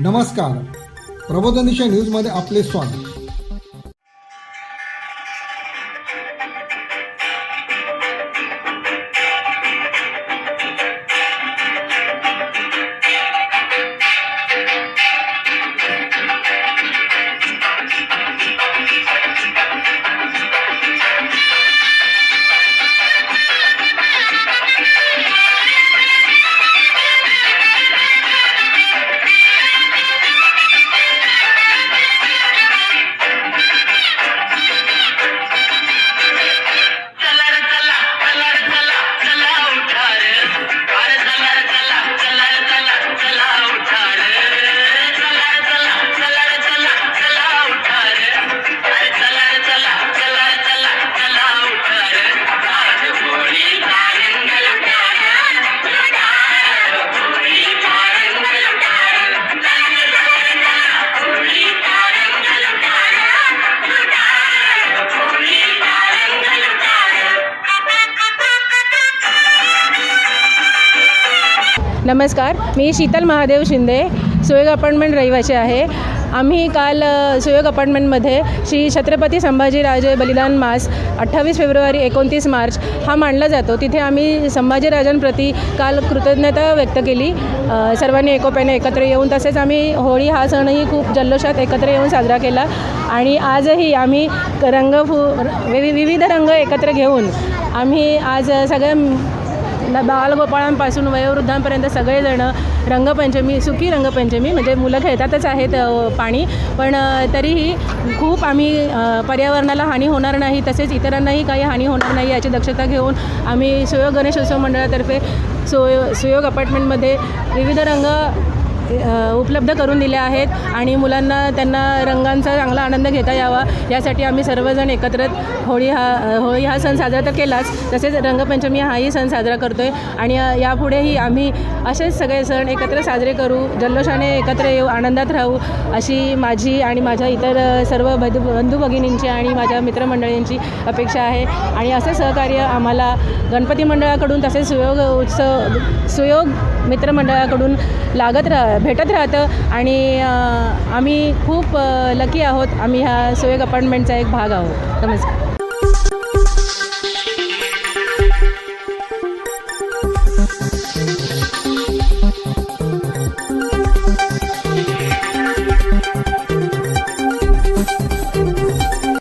नमस्कार. प्रबोधनिशा न्यूजमध्ये आपले स्वागत. नमस्कार मी शीतल महादेव शिंदे सुयोग अपार्टमेंट रहिवासी आहे. आम्ही काल सुयोग अपार्टमेंटमध्ये श्री छत्रपती संभाजीराजे बलिदान मास अठ्ठावीस फेब्रुवारी एकोणतीस मार्च हा मांडला जातो. तिथे आम्ही संभाजीराजांप्रती काल कृतज्ञता व्यक्त केली. सर्वांनी एकोप्याने एकत्र येऊन तसेच आम्ही होळी हा सणही खूप जल्लोषात एकत्र येऊन साजरा केला. आणि आजही आम्ही रंग फु विविध रंग एकत्र घेऊन आम्ही आज सगळ्या बालगोपाळांपासून वयोवृद्धांपर्यंत सगळेजण रंगपंचमी सुखी रंगपंचमी म्हणजे मुलं खेळतातच आहेत पाणी. पण तरीही खूप आम्ही पर्यावरणाला हानी होणार नाही तसेच इतरांनाही काही हानी होणार नाही याची दक्षता घेऊन आम्ही सुयोग गणेशोत्सव मंडळातर्फे सुयो सुयोग अपार्टमेंटमध्ये विविध रंग उपलब्ध करून दिले आहेत आणि मुलांना त्यांना रंगांचा चांगला आनंद घेता यावा. यासाठी आम्ही सर्वजण एकत्र होळी हा होळी हा सण साजरा तर केलाच तसेच रंगपंचमी हाही सण साजरा करतो आहे आणि यापुढेही आम्ही असेच सगळे सण एकत्र साजरे करू जल्लोषाने एकत्र येऊ आनंदात राहू अशी माझी आणि माझ्या इतर सर्व बंधू बंधू भगिनींची आणि माझ्या मित्रमंडळींची अपेक्षा आहे. आणि असे सहकार्य आम्हाला गणपती मंडळाकडून तसेच सुयोग उत्सव सुयोग मित्रमंडळाकडून लागत राह भेटत राहतं आणि आम्ही खूप लकी आहोत. आम्ही ह्या सोयग अपार्टमेंटचा एक भाग आहोत. नमस्कार.